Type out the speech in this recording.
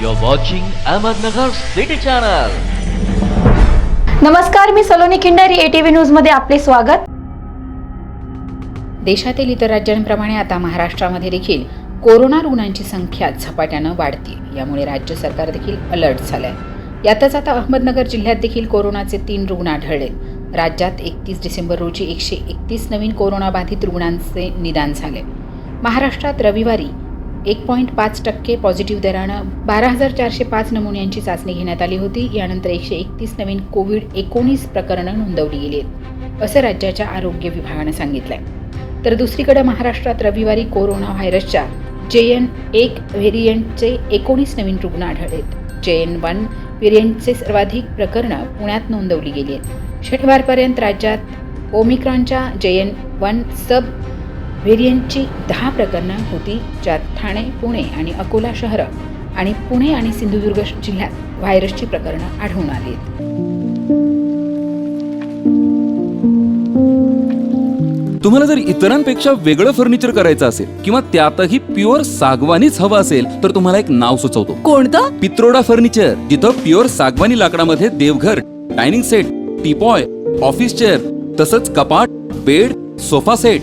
You're watching Ahmednagar City Channel. नमस्कार मी Saloni Khindari ATV न्यूजमध्ये आपले स्वागत. देशातील इतर राज्यांप्रमाणे आता महाराष्ट्रामध्ये देखील कोरोना रुग्णांची संख्या झपाट्यानं वाढते. यामुळे राज्य सरकार देखील अलर्ट झालंय. यातच आता अहमदनगर जिल्ह्यात देखील कोरोनाचे तीन रुग्ण आढळले. राज्यात एकतीस डिसेंबर रोजी एकशे एकतीस नवीन कोरोनाबाधित रुग्णांचे निदान झाले. महाराष्ट्रात रविवारी एक पॉईंट पाच टक्के पॉझिटिव्ह दरानं बारा हजार चारशे पाच नमुन्यांची चाचणी घेण्यात आली होती. यानंतर एकशे एकतीस नवीन कोविड एकोणीस प्रकरणं नोंदवली गेली आहेत असं राज्याच्या आरोग्य विभागानं सांगितलंय. तर दुसरीकडे महाराष्ट्रात रविवारी कोरोना व्हायरसच्या जे एन एक व्हेरियंटचे एकोणीस नवीन रुग्ण आढळलेत जे एन वन व्हेरियंटचे सर्वाधिक प्रकरणं पुण्यात नोंदवली गेली आहेत. शनिवारपर्यंत राज्यात ओमिक्रॉनच्या जे एन वन सब व्हेरियंटची दहा प्रकरणं होती ज्यात ठाणे पुणे आणि अकोला शहरं आणि पुणे आणि सिंधुदुर्ग जिल्ह्यात व्हायरसची प्रकरणं आढळून आली आहेत तुम्हाला जर इतरांपेक्षा वेगळं फर्निचर करायचं असेल किंवा त्यातही प्युअर सागवानीच हवं असेल तर तुम्हाला एक नाव सुचवतो. कोणतं? पित्रोडा फर्निचर जिथं प्युअर सागवानी लाकडामध्ये देवघर dining set teapoy office chair तसंच कपाट bed sofa set